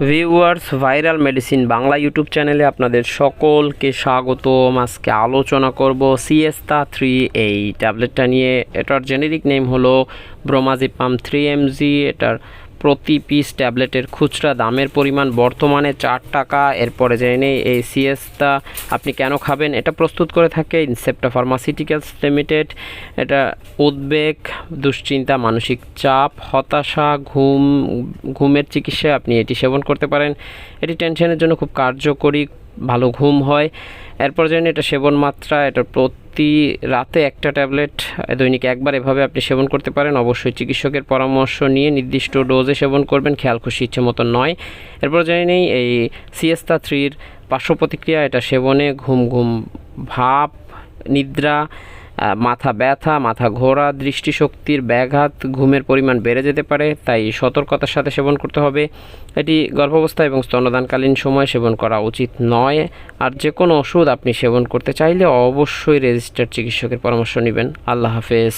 Viewers, viral medicine Bangla YouTube চ্যানেলে আপনাদের সকলকে স্বাগত আজকে আলোচনা করব সিএস্তা থ্রি এই ট্যাবলেটটা নিয়ে। এটার জেনেরিক নেম হলো ব্রোমাজিপাম থ্রি এমজি। এটার প্রতি পিস ট্যাবলেটের খুচরা দামের পরিমাণ বর্তমানে চার টাকা। এরপরে জেনে নেই, এই সিএসটা আপনি কেন খাবেন? এটা প্রস্তুত করে থাকে ইনসেপ্টা ফার্মাসিউটিক্যালস লিমিটেড এটা উদ্বেগ, দুশ্চিন্তা, মানসিক চাপ, হতাশা, ঘুম, ঘুমের চিকিৎসায় আপনি এটি সেবন করতে পারেন। এটি টেনশনের জন্য খুব কার্যকরী, ভালো ঘুম হয়। এরপর জানি এটা সেবন মাত্রা, এটা প্রতি রাতে একটা ট্যাবলেট দৈনিক একবার এভাবে আপনি সেবন করতে পারেন। অবশ্যই চিকিৎসকের পরামর্শ নিয়ে নির্দিষ্ট ডোজে সেবন করবেন, খেয়াল খুশি, ইচ্ছে মতো নয়। এরপর জানি নেই, এই সিএস্তা থ্রির পার্শ্ব প্রতিক্রিয়া, এটা সেবনে ঘুম ঘুম, ভাব, নিদ্রা মাথা ব্যথা, মাথা ঘোরা, দৃষ্টিশক্তির ব্যাঘাত, ঘুমের পরিমাণ বেড়ে যেতে পারে, তাই সতর্কতার সাথে সেবন করতে হবে। এটি গর্ভাবস্থা এবং স্তন্যদানকালীন সময় সেবন করা উচিত নয়। আর যে কোনো ওষুধ আপনি সেবন করতে চাইলে অবশ্যই রেজিস্টার্ড চিকিৎসকের পরামর্শ নেবেন। আল্লাহ হাফেজ।